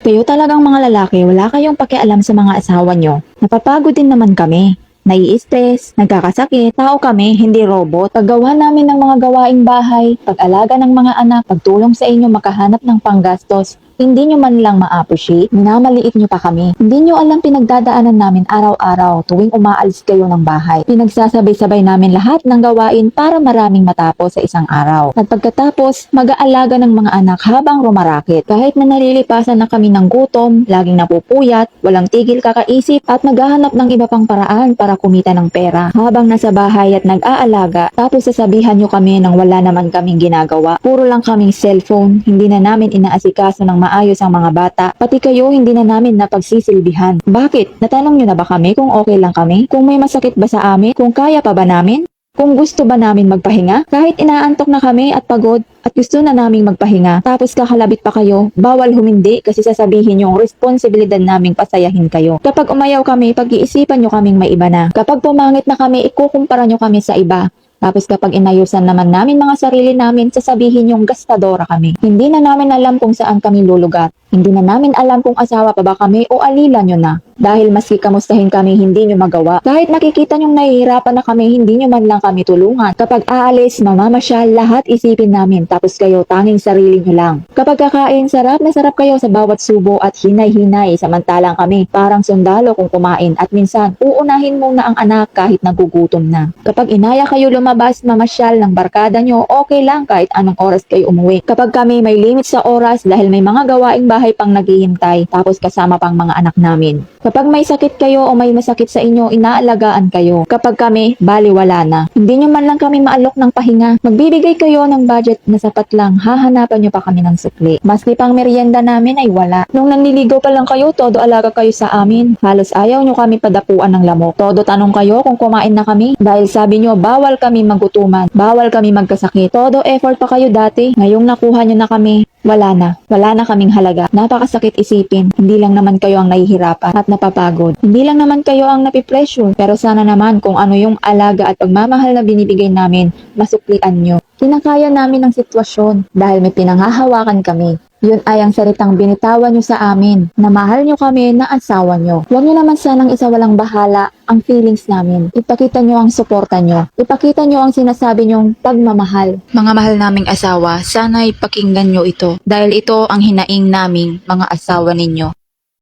Kayo talagang mga lalaki, wala kayong pakialam sa mga asawa nyo. Napapagod din naman kami. Nai-stress, nagkakasakit, tao kami, hindi robot. Paggawa namin ng mga gawaing bahay, pag-alaga ng mga anak, pagtulong sa inyo makahanap ng panggastos, hindi nyo man lang ma-appreciate, minamaliit nyo pa kami. Hindi nyo alam pinagdadaanan namin araw-araw tuwing umaalis kayo ng bahay. Pinagsasabay-sabay namin lahat ng gawain para maraming matapos sa isang araw. At pagkatapos, mag-aalaga ng mga anak habang rumarakit. Kahit na nalilipasan na kami ng gutom, laging napupuyat, walang tigil kakaisip at naghahanap ng iba pang paraan para kumita ng pera. Habang nasa bahay at nag-aalaga, tapos sasabihan nyo kami nang wala naman kaming ginagawa. Puro lang kaming cellphone, hindi na namin inaasikaso ng maayos ang mga bata, pati kayo hindi na namin napagsisilbihan. Bakit? Natanong nyo na ba kami kung okay lang kami? Kung may masakit ba sa amin? Kung kaya pa ba namin? Kung gusto ba namin magpahinga? Kahit inaantok na kami at pagod at gusto na naming magpahinga, tapos kakalabit pa kayo, bawal humindi kasi sasabihin yung responsibilidad naming pasayahin kayo. Kapag umayaw kami, pag-iisipan nyo kaming may iba na. Kapag pumangit na kami, ikukumpara nyo kami sa iba. Tapos kapag inayusan naman namin mga sarili namin, sasabihin yung gastadora kami. Hindi na namin alam kung saan kami lulugat. Hindi na namin alam kung asawa pa ba kami o alila nyo na. Dahil maski kamustahin kami, hindi nyo magawa. Kahit nakikita nyong nahihirapan na kami, hindi nyo man lang kami tulungan. Kapag aalis, mamamasyal, lahat isipin namin. Tapos kayo, tanging sarili nyo lang. Kapag kakain, sarap na sarap kayo sa bawat subo at hinay-hinay. Samantalang kami, parang sundalo kung kumain. At minsan, uunahin muna ang anak kahit nagugutom na. Kapag inaya kayo lumabas, mamasyal ng barkada nyo, okay lang kahit anong oras kayo umuwi. Kapag kami may limit sa oras dahil may mga gawaing bahay pang naghihintay, tapos kasama pang mga anak namin. Kapag may sakit kayo o may masakit sa inyo, inaalagaan kayo. Kapag kami, baliwala na. Hindi nyo man lang kami maalok ng pahinga. Magbibigay kayo ng budget na sapat lang, hahanapan nyo pa kami ng sukli. Maski pang merienda namin ay wala. Nung nanliligaw pa lang kayo, todo alaga kayo sa amin. Halos ayaw nyo kami padapuan ng lamok. Todo tanong kayo kung kumain na kami. Dahil sabi nyo, bawal kami magutuman. Bawal kami magkasakit. Todo effort pa kayo dati. Ngayong nakuha nyo na kami, wala na. Wala na kaming halaga. Napakasakit isipin. Hindi lang naman kayo ang nahihirapan at napapagod. Hindi lang naman kayo ang napipressure. Pero sana naman kung ano yung alaga at pagmamahal na binibigay namin, masuklian nyo. Kinakaya namin ang sitwasyon dahil may pinanghahawakan kami. Yun ay ang salitang binitawan nyo sa amin na mahal nyo kami na asawa nyo. Huwag nyo naman sanang isa walang bahala ang feelings namin. Ipakita nyo ang suporta nyo. Ipakita nyo ang sinasabi nyong pagmamahal. Mga mahal naming asawa, sana'y pakinggan nyo ito dahil ito ang hinaing naming mga asawa ninyo.